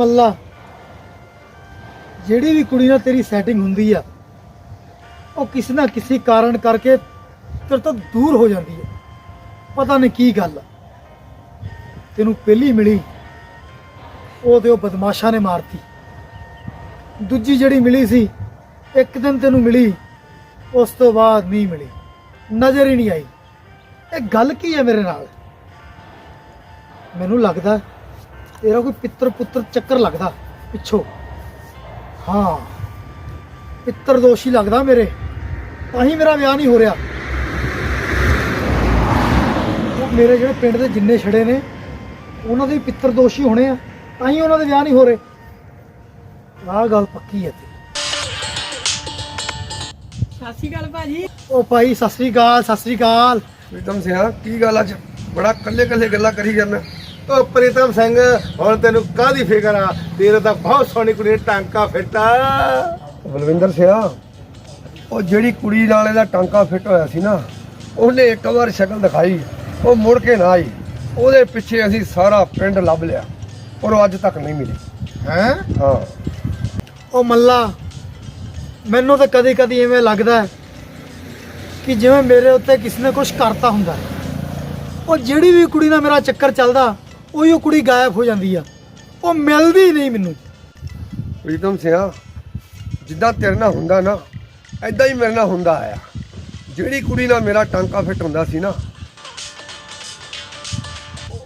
ਮੱਲਾ। ਜਿਹੜੀ ਵੀ ਕੁੜੀ ਨਾਲ ਤੇਰੀ ਸੈਟਿੰਗ ਹੁੰਦੀ ਆ, ਉਹ ਕਿਸੇ ਨਾ ਕਿਸੇ ਕਾਰਨ ਕਰਕੇ ਤੇਰੇ ਤੋਂ ਦੂਰ ਹੋ ਜਾਂਦੀ ਹੈ ਪਤਾ ਨਹੀਂ ਕੀ ਗੱਲ ਆ। ਤੈਨੂੰ ਪਹਿਲੀ ਮਿਲੀ ਉਹ ਤੇ ਉਹ ਬਦਮਾਸ਼ਾਂ ਨੇ ਮਾਰਤੀ। ਦੂਜੀ ਜਿਹੜੀ ਮਿਲੀ ਸੀ, ਇੱਕ ਦਿਨ ਤੈਨੂੰ ਮਿਲੀ, ਉਸ ਤੋਂ ਬਾਅਦ ਨਹੀਂ ਮਿਲੀ। ਨਜ਼ਰ ਹੀ ਨਹੀਂ ਆਈ। ਇਹ ਗੱਲ ਕੀ ਹੈ ਮੇਰੇ ਨਾਲ? ਮੈਨੂੰ ਲੱਗਦਾ ਤੇਰਾ ਕੋਈ ਪਿੱਤਰ ਪੁੱਤਰ ਚੱਕਰ ਲੱਗਦਾ ਪਿੱਛੋਂ। ਹਾਂ ਪਿੱਤਰ ਦੋਸ਼ੀ ਲੱਗਦਾ ਮੇਰੇ। ਤਾਂ ਹੀ ਮੇਰਾ ਵਿਆਹ ਨਹੀਂ ਹੋ ਰਿਹਾ। ਉਹ ਮੇਰੇ ਜਿਹੜੇ ਪਿੰਡ ਦੇ ਜਿੰਨੇ ਛੜੇ ਨੇ ਉਹਨਾਂ ਦੇ ਵੀ ਪਿੱਤਰ ਦੋਸ਼ੀ ਹੋਣੇ ਆ ਤਾਂ ਹੀ ਉਹਨਾਂ ਦੇ ਵਿਆਹ ਨਹੀਂ ਹੋ ਰਹੇ। ਆਹ ਗੱਲ ਪੱਕੀ ਹੈ ਤੇ ਸਤਿ ਸ਼੍ਰੀ ਅਕਾਲ ਭਾਜੀ। ਉਹ ਭਾਈ ਸਤਿ ਸ੍ਰੀ ਅਕਾਲ ਸਤਿ ਸ੍ਰੀ ਅਕਾਲ। ਪ੍ਰੀਤਮ ਸਿਆ ਕੀ ਗੱਲ ਅੱਜ? ਬੜਾ ਕੱਲੇ ਕੱਲੇ ਗੱਲਾਂ ਕਰੀ ਜਾਂਦਾ। ਉਹ ਪ੍ਰੀਤਮ ਸਿੰਘ ਹੁਣ ਤੈਨੂੰ ਕਾਹਦੀ ਫਿਕਰ ਆ? ਤੇਰੇ ਤਾਂ ਬਹੁਤ ਸੋਹਣੀ ਕੁੜੀ ਨੇ ਟਾਂਕਾ ਫਿੱਟਾ। ਬਲਵਿੰਦਰ ਸਿਆ ਉਹ ਜਿਹੜੀ ਕੁੜੀ ਨਾਲ ਇਹਦਾ ਟਾਂਕਾ ਫਿੱਟ ਹੋਇਆ ਸੀ ਨਾ ਉਹਨੇ ਇੱਕ ਵਾਰ ਸ਼ਕਲ ਦਿਖਾਈ ਉਹ ਮੁੜ ਕੇ ਨਾ ਆਈ। ਉਹਦੇ ਪਿੱਛੇ ਅਸੀਂ ਸਾਰਾ ਪਿੰਡ ਲੱਭ ਲਿਆ ਪਰ ਉਹ ਅੱਜ ਤੱਕ ਨਹੀਂ ਮਿਲੀ। ਹੈ? ਹਾਂ। ਉਹ ਮੱਲਾ ਮੈਨੂੰ ਤਾਂ ਕਦੀ ਕਦੀ ਐਵੇਂ ਲੱਗਦਾ ਕਿ ਜਿਵੇਂ ਮੇਰੇ ਉੱਤੇ ਕਿਸੇ ਨੇ ਕੁਝ ਕਰਤਾ ਹੁੰਦਾ। ਉਹ ਜਿਹੜੀ ਵੀ ਕੁੜੀ ਨਾਲ ਮੇਰਾ ਚੱਕਰ ਚੱਲਦਾ ਉਹੀ ਉਹ ਕੁੜੀ ਗਾਇਬ ਹੋ ਜਾਂਦੀ ਆ। ਉਹ ਮਿਲਦੀ ਹੀ ਨਹੀਂ ਮੈਨੂੰ। ਪ੍ਰੀਤਮ ਸਿਆ, ਜਿੱਦਾਂ ਤੇਰੇ ਨਾਲ ਹੁੰਦਾ ਨਾ ਐਦਾਂ ਹੀ ਮੇਰੇ ਨਾਲ ਹੁੰਦਾ ਆਇਆ। ਜਿਹੜੀ ਕੁੜੀ ਨਾਲ ਮੇਰਾ ਟਾਂਕਾ ਫਿੱਟ ਹੁੰਦਾ ਸੀ ਨਾ,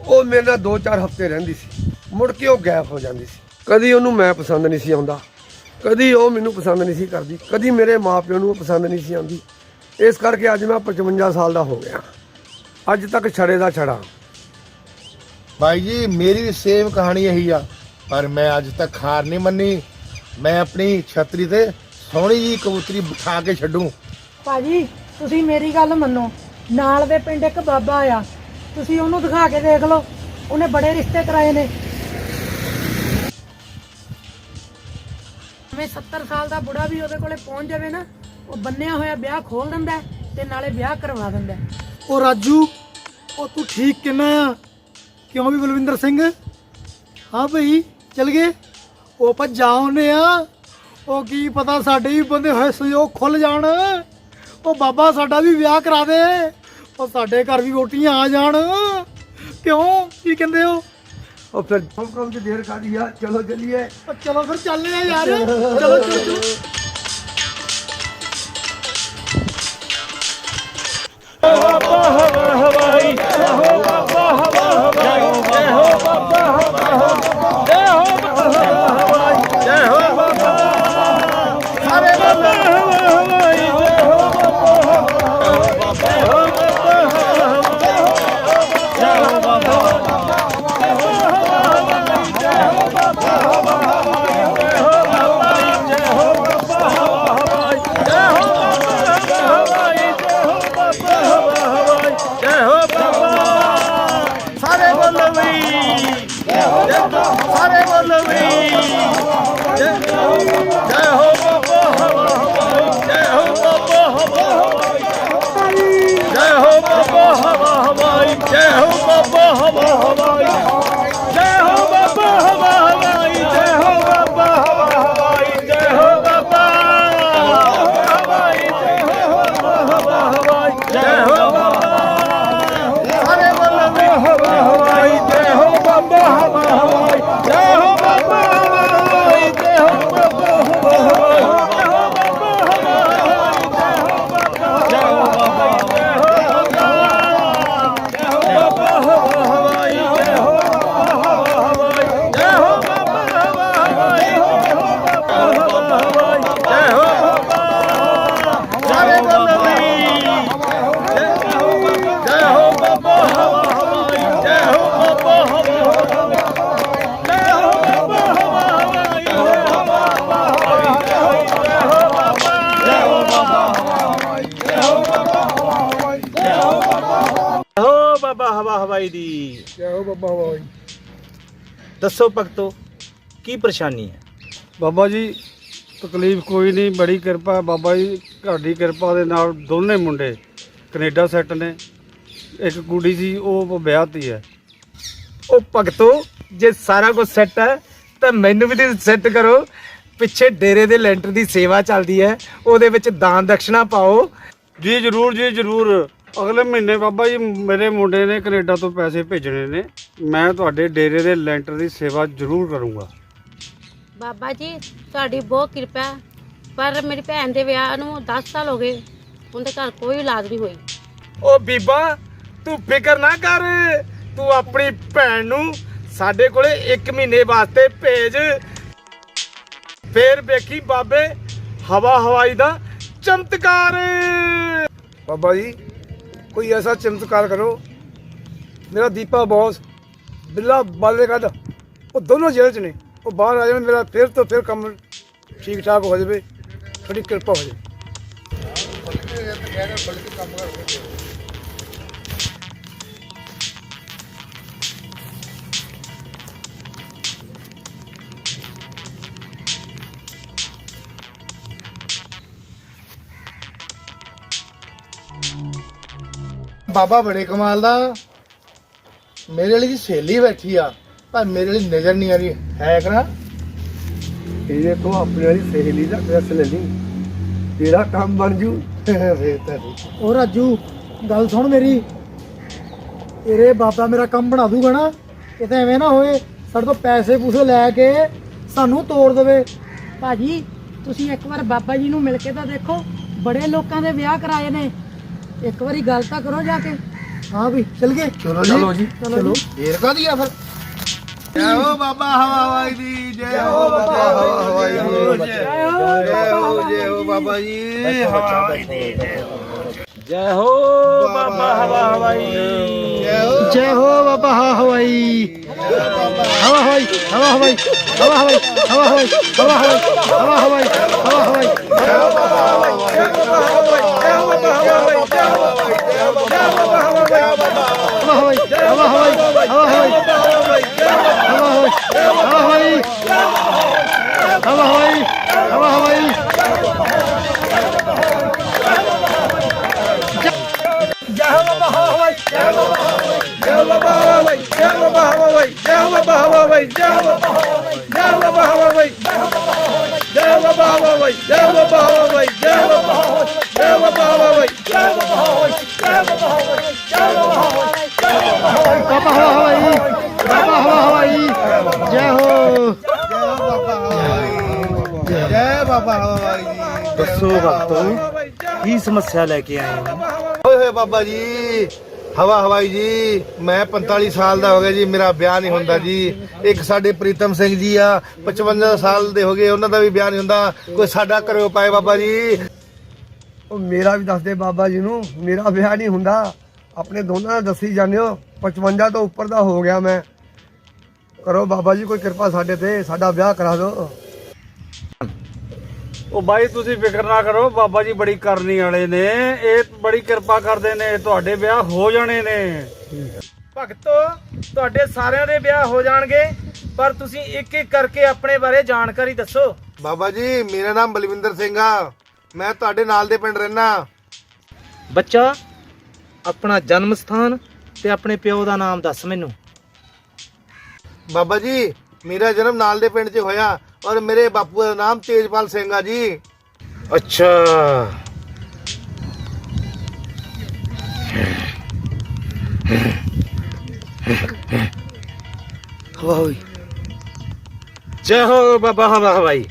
ਉਹ ਮੇਰੇ ਨਾਲ 2-4 ਹਫ਼ਤੇ ਰਹਿੰਦੀ ਸੀ। ਮੁੜ ਕੇ ਉਹ ਗਾਇਬ ਹੋ ਜਾਂਦੀ ਸੀ। ਕਦੀ ਉਹਨੂੰ ਮੈਂ ਪਸੰਦ ਨਹੀਂ ਸੀ ਆਉਂਦਾ। ਕਦੀ ਉਹ ਮੈਨੂੰ ਪਸੰਦ ਨਹੀਂ ਸੀ ਕਰਦੀ। ਕਦੀ ਮੇਰੇ ਮਾਪਿਆਂ ਨੂੰ ਉਹ ਪਸੰਦ ਨਹੀਂ ਸੀ ਆਉਂਦੀ। ਇਸ ਕਰਕੇ ਅੱਜ ਮੈਂ 55 ਸਾਲ ਦਾ ਹੋ ਗਿਆ। ਅੱਜ ਤੱਕ ਛੜੇ ਦਾ ਛੜਾ। ਭਾਈ ਜੀ ਮੇਰੀ ਵੀ ਸੇਮ ਕਹਾਣੀ ਇਹੀ ਆ ਪਰ ਮੈਂ ਅੱਜ ਤੱਕ ਹਾਰ ਨਹੀਂ ਮੰਨੀ। ਮੈਂ ਆਪਣੀ ਛਤਰੀ ਤੇ ਸੋਹਣੀ ਜੀ ਕਬੂਤਰੀ ਬਿਠਾ ਕੇ ਛੱਡੂ। ਭਾਜੀ ਤੁਸੀਂ ਮੇਰੀ ਗੱਲ ਮੰਨੋ। ਨਾਲ ਦੇ ਪਿੰਡ ਇੱਕ ਬਾਬਾ ਆ। ਤੁਸੀਂ ਉਹਨੂੰ ਦਿਖਾ ਕੇ ਦੇਖ ਲਓ। ਉਹਨੇ ਬੜੇ ਰਿਸ਼ਤੇ ਕਰਾਏ ਨੇ। ਮੈਂ 70 ਸਾਲ ਦਾ ਬੁੜਾ ਵੀ ਉਹਦੇ ਕੋਲੇ ਪਹੁੰਚ ਜਾਵੇ ਨਾ ਉਹ ਬੰਨਿਆ ਹੋਇਆ ਵਿਆਹ ਖੋਲ ਦਿੰਦਾ ਤੇ ਨਾਲੇ ਵਿਆਹ ਕਰਵਾ ਦਿੰਦਾ। ਉਹ ਰਾਜੂ ਉਹ ਤੂੰ ਠੀਕ ਕਿੰਨਾ ਆ? ਕਿਉਂ ਵੀ ਬਲਵਿੰਦਰ ਸਿੰਘ? ਹਾਂ ਭਈ ਚਲ ਗਏ। ਉਹ ਭੱਜਾ ਆਉਨੇ ਆ। ਉਹ ਕੀ ਪਤਾ ਸਾਡੇ ਵੀ ਬੰਦੇ ਹੋਏ ਸਯੋਗ ਖੁੱਲ ਜਾਣ। ਉਹ ਬਾਬਾ ਸਾਡਾ ਵੀ ਵਿਆਹ ਕਰਾ ਦੇ। ਉਹ ਸਾਡੇ ਘਰ ਵੀ ਵੋਟੀਆਂ ਆ ਜਾਣ। ਕਿਉਂ? ਕੀ ਕਹਿੰਦੇ ਹੋ? ਉਹ ਫਿਰ ਕੰਮ ਕੰਮ ਦੀ ਦੇਰ ਕਾਦੀ ਆ? ਚਲੋ ਚੱਲੀਏ। ਚਲੋ ਫਿਰ ਚੱਲਦੇ ਆ ਯਾਰ। ਚਲੋ ਚਲੋ। ਹਵਾਈ ਦੀ। ਜੈ ਹੋ ਬਾਬਾ ਹਵਾਈ ਦੱਸੋ ਭਗਤੋ ਕੀ ਪਰੇਸ਼ਾਨੀ ਹੈ? ਬਾਬਾ ਜੀ ਤਕਲੀਫ ਕੋਈ ਨਹੀਂ ਬੜੀ ਕਿਰਪਾ ਹੈ। ਬਾਬਾ ਜੀ ਤੁਹਾਡੀ ਕਿਰਪਾ ਦੇ ਨਾਲ ਦੋਨੇ ਮੁੰਡੇ ਕੈਨੇਡਾ ਸੈੱਟ ਨੇ। ਇੱਕ ਕੁੜੀ ਸੀ ਉਹ ਵਿਆਹਤੀ ਹੈ। ਉਹ ਭਗਤੋ ਜੇ ਸਾਰਾ ਕੁਝ ਸੈੱਟ ਹੈ ਤਾਂ ਮੈਨੂੰ ਵੀ ਸੈੱਟ ਕਰੋ। ਪਿੱਛੇ ਡੇਰੇ ਦੇ ਲੈਂਟਰ ਦੀ ਸੇਵਾ ਚੱਲਦੀ ਹੈ ਉਹਦੇ ਵਿੱਚ ਦਾਨ ਦਕਸ਼ਨਾ ਪਾਓ। ਜੀ ਜ਼ਰੂਰ ਜੀ ਜ਼ਰੂਰ। ਅਗਲੇ ਮਹੀਨੇ ਬਾਬਾ ਜੀ ਮੇਰੇ ਮੁੰਡੇ ਨੇ ਕੈਨੇਡਾ ਤੋਂ ਪੈਸੇ ਭੇਜਣੇ ਨੇ। ਮੈਂ ਤੁਹਾਡੇ ਡੇਰੇ ਦੇ ਲੈਂਟਰ ਦੀ ਸੇਵਾ ਜ਼ਰੂਰ ਕਰੂੰਗਾ। ਬਾਬਾ ਜੀ ਤੁਹਾਡੀ ਬਹੁਤ ਕਿਰਪਾ। ਹੈ। ਪਰ ਮੇਰੀ ਭੈਣ ਦੇ ਵਿਆਹ ਨੂੰ 10 ਸਾਲ ਹੋ ਗਏ। ਉਹਦੇ ਘਰ ਕੋਈ ਔਲਾਦ ਨਹੀਂ ਹੋਈ। ਓ ਬੀਬਾ ਤੂੰ ਫਿਕਰ ਨਾ ਕਰ। ਤੂੰ ਆਪਣੀ ਭੈਣ ਨੂੰ ਸਾਡੇ ਕੋਲੇ 1 ਮਹੀਨੇ ਵਾਸਤੇ ਭੇਜ। ਫੇਰ ਵੇਖੀ ਬਾਬੇ ਹਵਾ ਹਵਾਈ ਦਾ ਚਮਤਕਾਰ। ਬਾਬਾ ਜੀ कोई ऐसा चमत्कार करो मेरा दीपा बॉस बिल्ला बाले कद वो दोनों जेल च ने वो बाहर आ जाए मेरा फिर तो फिर कम ठीक ठाक हो जाए थोड़ी कृपा हो जाए ਬਾਬਾ ਬੜੇ ਕਮਾਲ ਦਾ। ਮੇਰੇ ਵਾਲੀ ਦੀ ਸਹੇਲੀ ਬੈਠੀ ਆ ਪਰ ਮੇਰੇ ਲਈ ਨਜ਼ਰ ਨਹੀਂ ਆ ਰਹੀ। ਹੈ ਕਰਾ ਇਹ ਤੋਂ ਆਪਣੇ ਵਾਲੀ ਸਹੇਲੀ ਦਾ ਡਰੈਸ ਲੈ ਲਈ। ਤੇਰਾ ਕੰਮ ਬਣ ਜੂ। ਫੇਰ ਤਾਂ ਠੀਕ। ਉਹ ਰਾਜੂ ਗੱਲ ਸੁਣ ਮੇਰੀ। ਤੇਰੇ ਬਾਬਾ ਮੇਰਾ ਕੰਮ ਬਣਾ ਦੂਗਾ ਨਾ। ਕਿਤੇ ਐਵੇਂ ਨਾ ਹੋਏ ਸਾਡੇ ਤੋਂ ਪੈਸੇ ਪੂਸੇ ਲੈ ਕੇ ਸਾਨੂੰ ਤੋੜ ਦੇਵੇ। ਭਾਜੀ ਤੁਸੀਂ ਇੱਕ ਵਾਰ ਬਾਬਾ ਜੀ ਨੂੰ ਮਿਲ ਕੇ ਤਾਂ ਦੇਖੋ ਬੜੇ ਲੋਕਾਂ ਦੇ ਵਿਆਹ ਕਰਾਏ ਨੇ। ਇੱਕ ਵਾਰੀ ਗੱਲ ਤਾਂ ਕਰੋ ਜਾ ਕੇ। ਹਾਂ ਵੀ ਚਲ ਗਏ। ਚਲੋ ਜੀ। ਚਲੋ ਫੇਰ ਕਾਦੀ ਆ ਫਿਰ? ਜੈ ਹੋ ਬਾਬਾ ਹਵਾਈ ਦੀ ਜੈ ਹੋ ਬਾਬਾ ਹਵਾਈ ਦੀ। ਜੈ ਹੋ ਜੈ ਹੋ ਬਾਬਾ ਜੀ ਹਵਾਈ ਦੀ। ਜੈ ਹੋ ਬਾਬਾ ਹਵਾਈ। ਜੈ ਹੋ ਬਾਬਾ ਹਵਾਈ। ਹਵਾ ਹਵਾਈ ਹਵਾ ਹਵਾਈ ਹਵਾ ਹਵਾਈ ਹਵਾ ਹਵਾਈ ਹਵਾ ਹਵਾਈ ਹਵਾ ਹਵਾਈ ਹਵਾ ਹਵਾਈ। ਜੈ ਹੋ ਬਾਬਾ ਹਵਾਈ। जय बाबा दसो भक्तों ये समस्या लेके आए हैं बाबा जी ਹਵਾ ਹਵਾਈ ਜੀ, ਮੈਂ 45 ਸਾਲ ਦਾ ਹੋ ਗਿਆ ਜੀ, ਮੇਰਾ ਵਿਆਹ ਨਹੀਂ ਹੁੰਦਾ ਜੀ। ਇੱਕ ਸਾਡੇ ਪ੍ਰੀਤਮ ਸਿੰਘ ਜੀ ਆ 55 ਸਾਲ ਦੇ ਹੋ ਗਏ, ਉਹਨਾਂ ਦਾ ਵੀ ਵਿਆਹ ਨਹੀਂ ਹੁੰਦਾ। ਕੋਈ ਸਾਡਾ ਕਰਿਓ ਪਾਏ ਬਾਬਾ ਜੀ। ਉਹ ਮੇਰਾ ਵੀ ਦੱਸ ਦੇ ਬਾਬਾ ਜੀ ਨੂੰ, ਮੇਰਾ ਵਿਆਹ ਨਹੀਂ ਹੁੰਦਾ। ਆਪਣੇ ਦੋਨਾਂ ਦਾ ਦੱਸੀ ਜਾਂਦੇ ਹੋ 55 ਤੋਂ ਉੱਪਰ ਦਾ ਹੋ ਗਿਆ ਮੈਂ। ਕਰੋ ਬਾਬਾ ਜੀ, ਕੋਈ ਕਿਰਪਾ ਸਾਡੇ ਤੇ, ਸਾਡਾ ਵਿਆਹ ਕਰਾ ਦਿਓ। ਉਹ ਬਾਈ ਤੁਸੀਂ ਫਿਕਰ ਨਾ ਕਰੋ ਬਾਬਾ ਜੀ ਬੜੀ ਕਰਨੀ ਵਾਲੇ ਨੇ। ਇਹ ਬੜੀ ਕਿਰਪਾ ਕਰਦੇ ਨੇ ਤੁਹਾਡੇ ਵਿਆਹ ਹੋ ਜਾਣੇ ਨੇ। ਭਗਤੋ ਤੁਹਾਡੇ ਸਾਰਿਆਂ ਦੇ ਵਿਆਹ ਹੋ ਜਾਣਗੇ ਪਰ ਤੁਸੀਂ ਇੱਕ ਇੱਕ ਕਰਕੇ ਆਪਣੇ ਬਾਰੇ ਜਾਣਕਾਰੀ ਦੱਸੋ। ਬਾਬਾ ਜੀ ਮੇਰਾ ਨਾਮ ਬਲਵਿੰਦਰ ਸਿੰਘ ਆ। ਮੈਂ ਤੁਹਾਡੇ ਨਾਲ ਦੇ ਪਿੰਡ ਰਹਿਣਾ ਬੱਚਾ ਆਪਣਾ ਜਨਮ ਸਥਾਨ ਤੇ ਆਪਣੇ ਪਿਓ ਦਾ ਨਾਮ ਦੱਸ ਮੈਨੂੰ। ਬਾਬਾ ਜੀ ਮੇਰਾ ਜਨਮ ਨਾਲ ਦੇ ਪਿੰਡ 'ਚ ਹੋਇਆ। ਔਰ ਮੇਰੇ ਬਾਪੂ ਦਾ ਨਾਮ ਤੇਜਪਾਲ ਸਿੰਘ ਆ ਜੀ ਅੱਛਾ ਜੈ ਹੋ ਬਾਬਾ ਹਵਾ ਹਵਾਈ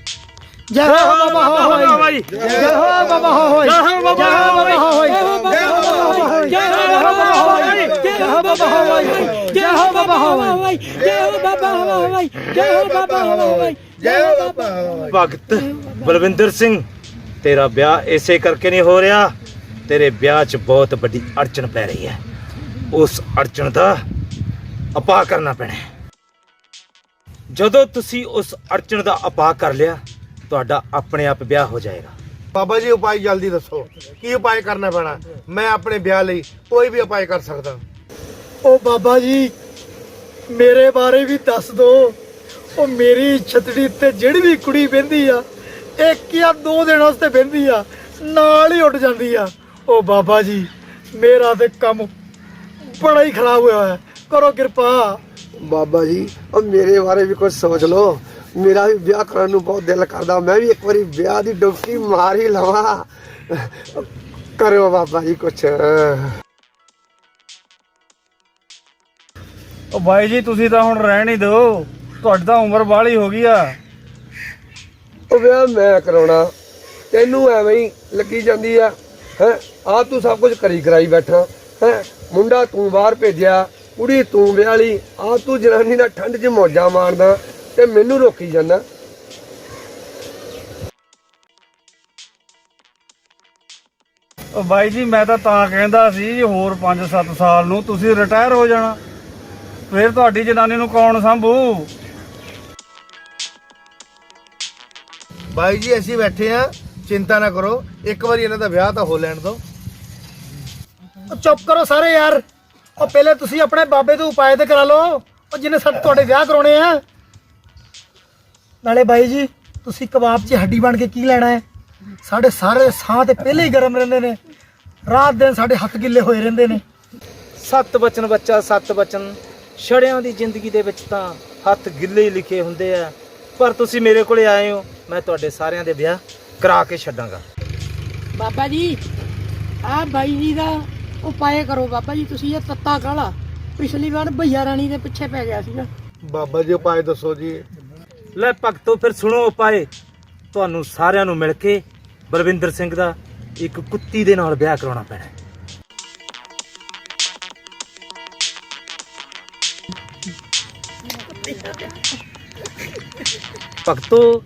ਜੈ ਹੋ ਬਾਬਾ ਹਵਾ ਹਵਾਈ ਜੈ ਹੋ ਬਾਬਾ ਹਵਾ ਹਵਾਈ ਜੈ ਹੋ ਬਾਬਾ ਹਵਾ ਹਵਾਈ ਜੈ ਹੋ ਬਾਬਾ ਹਵਾਈ ਜੈ ਹੋ ਬਾਬਾ ਹਵਾਈ ਜੈ ਹੋ ਬਾਬਾ ਹਵਾਈ ਜੈ ਹੋ ਬਾਬਾ ਹਵਾਈ ਜੈ ਹੋ ਬਾਬਾ ਹਵਾ ਹਵਾਈ ਜੈ ਹੋ ਬਾਬਾ ਹਵਾ ਹਵਾਈ ਜੈ ਬਾਬਾ। ਭਗਤ ਬਲਵਿੰਦਰ ਸਿੰਘ ਤੇਰਾ ਵਿਆਹ ਇਸੇ ਕਰਕੇ ਨਹੀਂ ਹੋ ਰਿਹਾ। ਤੇਰੇ ਵਿਆਹ 'ਚ ਬਹੁਤ ਵੱਡੀ ਅੜਚਨ ਪੈ ਰਹੀ ਹੈ। ਉਸ ਅੜਚਨ ਦਾ ਉਪਾਅ ਕਰਨਾ ਪੈਣਾ ਹੈ। ਜਦੋਂ ਤੁਸੀਂ ਉਸ ਅੜਚਨ ਦਾ ਉਪਾਅ ਕਰ ਲਿਆ ਤੁਹਾਡਾ ਆਪਣੇ ਆਪ ਵਿਆਹ ਹੋ ਜਾਏਗਾ। ਬਾਬਾ ਜੀ ਉਪਾਅ ਜਲਦੀ ਦੱਸੋ। ਕੀ ਉਪਾਅ ਕਰਨਾ ਪੈਣਾ? ਮੈਂ ਆਪਣੇ ਵਿਆਹ ਲਈ ਕੋਈ ਵੀ ਉਪਾਅ ਕਰ ਸਕਦਾ। ਉਹ ਬਾਬਾ ਜੀ ਮੇਰੇ ਬਾਰੇ ਵੀ ਦੱਸ ਦੋ। ਉਹ ਮੇਰੀ ਛਤੜੀ ਤੇ ਜਿਹੜੀ ਵੀ ਕੁੜੀ ਬਹਿੰਦੀ ਆ ਇੱਕ ਜਾਂ ਦੋ ਦਿਨ ਵਾਸਤੇ ਬਹਿੰਦੀ ਆ ਨਾਲ ਹੀ ਉੱਡ ਜਾਂਦੀ ਆ। ਉਹ ਬਾਬਾ ਜੀ ਮੇਰਾ ਤੇ ਕੰਮ ਬੜਾ ਹੀ ਖਰਾਬ ਹੋਇਆ ਹੈ ਕਰੋ ਕਿਰਪਾ। ਬਾਬਾ ਜੀ ਉਹ ਮੇਰੇ ਬਾਰੇ ਵੀ ਕੁਝ ਸੋਚ ਲਓ। ਮੇਰਾ ਵੀ ਵਿਆਹ ਕਰਾਉਣ ਨੂੰ ਬਹੁਤ ਦਿਲ ਕਰਦਾ। ਮੈਂ ਵੀ ਇੱਕ ਵਾਰੀ ਵਿਆਹ ਦੀ ਡੁਬਕੀ ਮਾਰ ਹੀ ਲਵਾਂ। ਕਰੋ ਬਾਬਾ ਜੀ ਕੁਛ। ਉਹ ਬਾਈ ਜੀ ਤੁਸੀਂ ਤਾਂ ਹੁਣ ਰਹਿਣ ਹੀ ਦਿਓ। ਤੁਹਾਡੀ ਤਾਂ ਉਮਰ ਬਾਹਲੀ ਹੋ ਗਈ ਆ। ਉਹ ਵਿਆਹ ਮੈਂ ਕਰਾਉਣਾ। ਤੈਨੂੰ ਐਵੇਂ ਹੀ ਲੱਗੀ ਜਾਂਦੀ ਆ। ਹੈ? ਆ ਤੂੰ ਸਭ ਕੁਝ ਕਰੀ ਕਰਾਈ ਬੈਠਾ। ਹੈ? ਮੁੰਡਾ ਤੂੰ ਬਾਹਰ ਭੇਜਿਆ। ਕੁੜੀ ਤੂੰ ਵਿਆਹ ਲਈ। ਆ ਤੂੰ ਜਨਾਨੀ ਨਾਲ ਠੰਡ 'ਚ ਮੌਜਾਂ ਮਾਰਦਾ ਤੇ ਮੈਨੂੰ ਰੋਕੀ ਜਾਂਦਾ। ਉਹ ਬਾਈ ਜੀ ਮੈਂ ਤਾਂ ਤਾਂ ਕਹਿੰਦਾ ਸੀ ਹੋਰ 5-7 ਸਾਲ ਨੂੰ ਤੁਸੀਂ ਰਿਟਾਇਰ ਹੋ ਜਾਣਾ। ਫਿਰ ਤੁਹਾਡੀ ਜਨਾਨੀ ਨੂੰ ਕੌਣ ਸੰਭੂ? ਬਾਈ ਜੀ, ਅਸੀਂ ਬੈਠੇ ਆ ਚਿੰਤਾ ਨਾ ਕਰੋ। ਇੱਕ ਵਾਰੀ ਇਹਨਾਂ ਦਾ ਵਿਆਹ ਤਾਂ ਹੋ ਲੈਣ ਦਿਓ। ਉਹ ਚੁੱਪ ਕਰੋ ਸਾਰੇ ਯਾਰ। ਉਹ ਪਹਿਲੇ ਤੁਸੀਂ ਆਪਣੇ ਬਾਬੇ ਤੋਂ ਉਪਾਏ ਤੇ ਕਰਾ ਲਓ। ਉਹ ਜਿਹਨੇ ਸਾਡੇ ਤੁਹਾਡੇ ਵਿਆਹ ਕਰਾਉਣੇ ਆ। ਨਾਲੇ ਬਾਈ ਜੀ, ਤੁਸੀਂ ਕਬਾਬ 'ਚ ਹੱਡੀ ਬਣ ਕੇ ਕੀ ਲੈਣਾ ਹੈ? ਸਾਡੇ ਸਾਰੇ ਸਾਹ ਤੇ ਪਹਿਲੇ ਹੀ ਗਰਮ ਰਹਿੰਦੇ ਨੇ। ਰਾਤ ਦਿਨ ਸਾਡੇ ਹੱਥ ਗਿੱਲੇ ਹੋਏ ਰਹਿੰਦੇ ਨੇ। ਸੱਤ ਬਚਨ ਬੱਚਾ, ਸੱਤ ਬਚਨ। ਛੜਿਆਂ ਦੀ ਜ਼ਿੰਦਗੀ ਦੇ ਵਿੱਚ ਤਾਂ ਹੱਥ ਗਿੱਲੇ ਹੀ ਲਿਖੇ ਹੁੰਦੇ ਆ। ਪਰ ਤੁਸੀਂ ਮੇਰੇ ਕੋਲੇ ਆਏ ਹੋ। ਮੈਂ ਤੁਹਾਡੇ ਸਾਰਿਆਂ ਦੇ ਵਿਆਹ ਕਰਾ ਕੇ ਛੱਡਾਂਗਾ। ਬਾਬਾ ਜੀ ਆ ਬਾਈ ਜੀ ਦਾ ਉਪਾਏ ਕਰੋ ਬਾਬਾ ਜੀ ਤੁਸੀਂ ਇਹ ਤੱਤਾ ਕਾਲਾ। ਪਿਛਲੀ ਵਾਰ ਭਈਆ ਰਾਣੀ ਦੇ ਪਿੱਛੇ ਪੈ ਗਿਆ ਸੀਗਾ। ਬਾਬਾ ਜੀ ਉਪਾਏ ਦੱਸੋ ਜੀ। ਲੈ ਭਗਤੋ ਫਿਰ ਸੁਣੋ ਉਪਾਏ ਤੁਹਾਨੂੰ ਸਾਰਿਆਂ ਨੂੰ ਮਿਲ ਕੇ ਬਲਵਿੰਦਰ ਸਿੰਘ ਦਾ ਇੱਕ ਕੁੱਤੀ ਦੇ ਨਾਲ ਵਿਆਹ ਕਰਾਉਣਾ ਪੈਣਾ। ਭਗਤੋ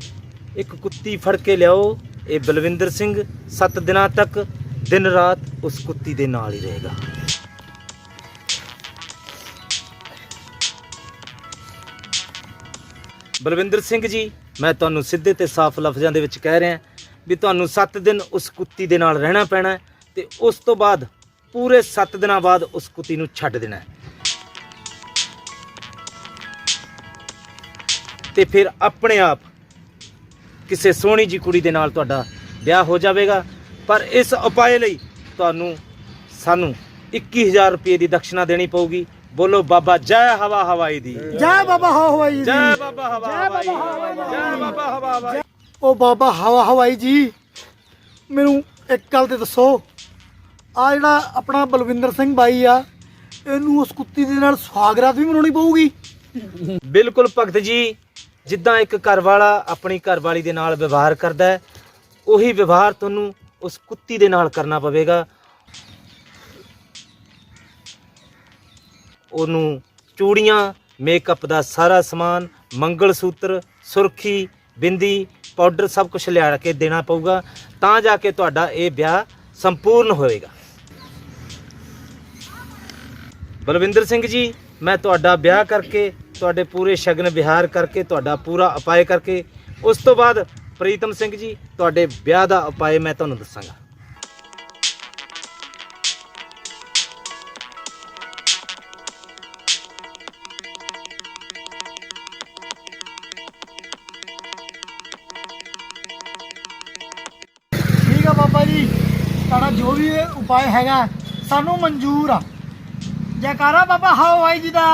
ਇੱਕ ਕੁੱਤੀ ਫੜ ਕੇ ਲਿਆਓ। ਇਹ ਬਲਵਿੰਦਰ ਸਿੰਘ 7 ਦਿਨਾਂ ਤੱਕ ਦਿਨ ਰਾਤ ਉਸ ਕੁੱਤੀ ਦੇ ਨਾਲ ਹੀ ਰਹੇਗਾ। ਬਲਵਿੰਦਰ ਸਿੰਘ ਜੀ, ਮੈਂ ਤੁਹਾਨੂੰ ਸਿੱਧੇ ਤੇ ਸਾਫ਼ ਲਫ਼ਜ਼ਾਂ ਦੇ ਵਿੱਚ ਕਹਿ ਰਿਹਾ ਵੀ ਤੁਹਾਨੂੰ 7 ਦਿਨ ਉਸ ਕੁੱਤੀ ਦੇ ਨਾਲ ਰਹਿਣਾ ਪੈਣਾ ਹੈ ਤੇ ਉਸ ਤੋਂ ਬਾਅਦ ਪੂਰੇ 7 ਦਿਨਾਂ ਬਾਅਦ ਉਸ ਕੁੱਤੀ ਨੂੰ ਛੱਡ ਦੇਣਾ ਹੈ। ਤੇ ਫਿਰ ਆਪਣੇ ਆਪ ਕਿਸੇ ਸੋਹਣੀ ਜੀ ਕੁੜੀ ਦੇ ਨਾਲ ਤੁਹਾਡਾ ਵਿਆਹ ਹੋ ਜਾਵੇਗਾ। ਪਰ ਇਸ ਉਪਾਏ ਲਈ ਤੁਹਾਨੂੰ ਸਾਨੂੰ 21000 ਰੁਪਏ ਦੀ ਦਕਸ਼ਨਾ ਦੇਣੀ ਪਊਗੀ। ਬੋਲੋ ਬਾਬਾ ਜੈ ਹਵਾ ਹਵਾਈ ਦੀ। ਜੈ ਬਾਬਾ ਹਵਾ ਹਵਾਈ ਜੀ ਜੈ ਬਾਬਾ ਹਵਾ ਹਵਾਈ ਜੈ ਬਾਬਾ ਹਵਾ ਹਵਾਈ ਉਹ ਬਾਬਾ ਹਵਾ ਹਵਾਈ ਜੀ ਮੈਨੂੰ ਇੱਕ ਗੱਲ ਤੇ ਦੱਸੋ। ਆ ਜਿਹੜਾ ਆਪਣਾ ਬਲਵਿੰਦਰ ਸਿੰਘ ਬਾਈ ਆ ਇਹਨੂੰ ਉਸ ਕੁੱਤੀ ਦੇ ਨਾਲ ਸਵਾਗਰਾਤ ਵੀ ਮਨਾਉਣੀ ਪਊਗੀ। ਬਿਲਕੁਲ ਭਗਤ ਜੀ ਜਿੱਦਾਂ ਇੱਕ ਘਰ ਵਾਲਾ ਆਪਣੀ ਘਰਵਾਲੀ ਦੇ ਨਾਲ ਵਿਵਹਾਰ ਕਰਦਾ ਹੈ, ਉਹੀ ਵਿਵਹਾਰ ਤੁਹਾਨੂੰ ਉਸ ਕੁੱਤੀ ਦੇ ਨਾਲ ਕਰਨਾ ਪਵੇਗਾ। ਉਹਨੂੰ ਚੂੜੀਆਂ ਮੇਕਅਪ ਦਾ ਸਾਰਾ ਸਮਾਨ ਮੰਗਲ ਸੂਤਰ ਸੁਰਖੀ, ਬਿੰਦੀ ਪਾਊਡਰ ਸਭ ਕੁਝ ਲਿਆ ਕੇ ਦੇਣਾ ਪਊਗਾ। ਤਾਂ ਜਾ ਕੇ ਤੁਹਾਡਾ ਇਹ ਵਿਆਹ ਸੰਪੂਰਨ ਹੋਵੇਗਾ। ਬਲਵਿੰਦਰ ਸਿੰਘ ਜੀ, ਮੈਂ ਤੁਹਾਡਾ ਵਿਆਹ ਕਰਕੇ ਤੁਹਾਡੇ ਪੂਰੇ ਸ਼ਗਨ ਵਿਹਾਰ ਕਰਕੇ, ਤੁਹਾਡਾ ਪੂਰਾ ਉਪਾਏ ਕਰਕੇ, ਉਸ ਤੋਂ ਬਾਅਦ ਪ੍ਰੀਤਮ ਸਿੰਘ ਜੀ, ਤੁਹਾਡੇ ਵਿਆਹ ਦਾ ਉਪਾਏ ਮੈਂ ਤੁਹਾਨੂੰ ਦੱਸਾਂਗਾ। ਠੀਕ ਆ ਬਾਬਾ ਜੀ, ਤੁਹਾਡਾ ਜੋ ਵੀ ਇਹ ਉਪਾਅ ਹੈਗਾ, ਸਾਨੂੰ ਮਨਜ਼ੂਰ ਆ। ਜੈਕਾਰਾ ਬਾਬਾ ਹਵਾ ਹਵਾਈ ਜੀ ਦਾ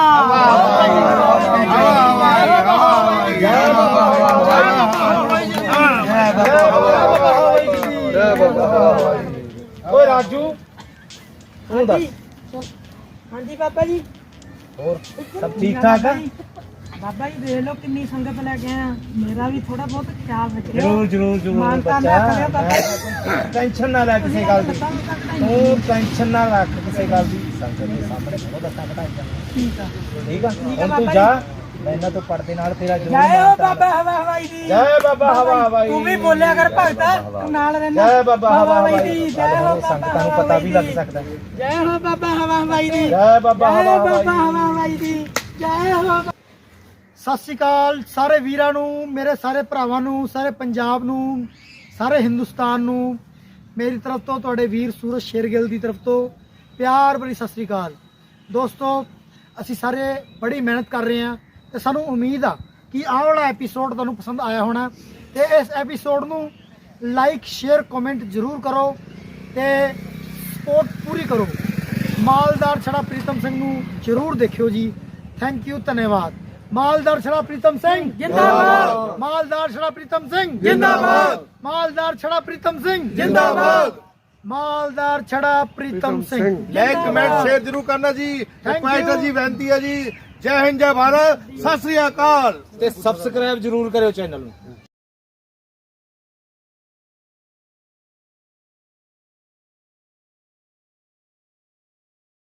ਓਏ ਰਾਜੂ ਤੂੰ ਦੱਸ ਹਾਂਜੀ ਬਾਬਾ ਜੀ ਹੋਰ ਸਭ ਠੀਕ ਠਾਕ ਆ ਬਾਬਾ ਜੀ ਦੇਖ ਲਓ ਕਿੰਨੀ ਸੰਗਤ ਲੈ ਕੇ ਆਇਆ। ਮੇਰਾ ਵੀ ਥੋੜਾ ਬਹੁਤ ਖਿਆਲ ਰੱਖਿਓ। ਜਰੂਰ ਜਰੂਰ ਜਰੂਰ ਮਾਨਤਾ ਨਾ ਕਰਿਓ ਬਾਬਾ ਟੈਨਸ਼ਨ ਨਾ ਲੈ ਕਿਸੇ ਗੱਲ ਦੀ। ਤੂੰ ਸੰਗਤ ਦੇ ਸਾਹਮਣੇ ਥੋੜਾ ਦੱਸਾਂ ਠੀਕ ਆ। ਠੀਕ ਆ? ਠੀਕ ਆ ਹੁਣ ਤੂੰ ਜੀ। ਮੈਂ ਇਹਨਾਂ ਤੋਂ ਪੜਦੇ ਨਾਲ ਤੇਰਾ ਜਰੂਰ ਜੈ ਹੋ ਮਾਨਤਾ ਬਾਬਾ ਹਵਾ ਹਵਾਈ ਦੀ। ਜੈ ਬਾਬਾ ਹਵਾ ਹਵਾਈ। ਤੂੰ ਵੀ ਬੋਲਿਆ ਕਰ ਭਗਤਾ ਤੂੰ ਨਾਲ ਰਹਿਣਾ। ਜੈ ਬਾਬਾ ਹਵਾ ਹਵਾਈ ਦੀ ਜੈ ਹੋ ਬਾਬਾ ਸੰਗਤਾਂ ਨੂੰ ਹਵਾ ਪਤਾ ਵੀ ਲੱਗ ਹਵਾਈ ਸਕਦਾ ਹੈ। ਦੀ। ਜੈ ਹੋ ਬਾਬਾ ਹਵਾ ਹਵਾਈ ਦੀ। ਜੈ ਬਾਬਾ ਜੈ ਹਵਾ ਬਾਬਾ ਹਵਾਈ ਹਵਾ ਹਵਾਈ ਦੀ। ਜੈ ਹੋ ਸਤਿ ਸ਼੍ਰੀ ਅਕਾਲ ਸਾਰੇ ਵੀਰਾਂ ਨੂੰ ਮੇਰੇ ਸਾਰੇ ਭਰਾਵਾਂ ਨੂੰ ਸਾਰੇ ਪੰਜਾਬ ਨੂੰ ਸਾਰੇ ਹਿੰਦੁਸਤਾਨ ਨੂੰ। ਮੇਰੀ ਤਰਫ ਤੋਂ ਤੁਹਾਡੇ ਵੀਰ ਸੂਰਜ ਸ਼ੇਰਗਿੱਲ ਦੀ ਤਰਫ ਤੋਂ ਪਿਆਰ ਭਰੀ ਸਤਿ ਸ਼੍ਰੀ ਅਕਾਲ। ਦੋਸਤੋ ਅਸੀਂ ਸਾਰੇ ਬੜੀ ਮਿਹਨਤ ਕਰ ਰਹੇ ਹਾਂ ਤੇ ਸਾਨੂੰ ਉਮੀਦ ਆ ਕਿ ਆਹ ਵਾਲਾ ਐਪੀਸੋਡ ਤੁਹਾਨੂੰ ਪਸੰਦ ਆਇਆ ਹੋਣਾ ਤੇ ਇਸ ਐਪੀਸੋਡ ਨੂੰ ਲਾਈਕ ਸ਼ੇਅਰ ਕਮੈਂਟ ਜ਼ਰੂਰ ਕਰੋ ਤੇ ਸਪੋਰਟ ਪੂਰੀ ਕਰੋ। ਮਾਲਦਾਰ ਛੜਾ ਪ੍ਰੀਤਮ ਸਿੰਘ ਨੂੰ ਜ਼ਰੂਰ ਦੇਖਿਓ ਜੀ। ਥੈਂਕ ਯੂ ਧੰਨਵਾਦ। ਮਾਲਦਾਰ ਛੜਾ ਪ੍ਰੀਤਮ ਸਿੰਘ। ਜਿੰਦਾਬਾਦ। ਮਾਲਦਾਰ ਛੜਾ ਪ੍ਰੀਤਮ ਸਿੰਘ। ਜਿੰਦਾਬਾਦ। ਮਾਲਦਾਰ ਛੜਾ ਪ੍ਰੀਤਮ ਸਿੰਘ। ਜਿੰਦਾਬਾਦ। ਮਾਲਦਾਰ ਛੜਾ Pritam Singh. Like comment share ਜਰੂਰ ਕਰਨਾ ਜੀ। ਪ੍ਰੋਪਰਾਈਟਰ ਜੀ ਬੇਨਤੀ ਹੈ ਜੀ। ਜੈ ਹਿੰਦ ਜੈ ਭਾਰਤ। ਸਤਿ ਸ੍ਰੀ ਅਕਾਲ। ਤੇ ਸਬਸਕ੍ਰਾਈਬ ਜ਼ਰੂਰ ਕਰਿਓ ਚੈਨਲ ਨੂੰ।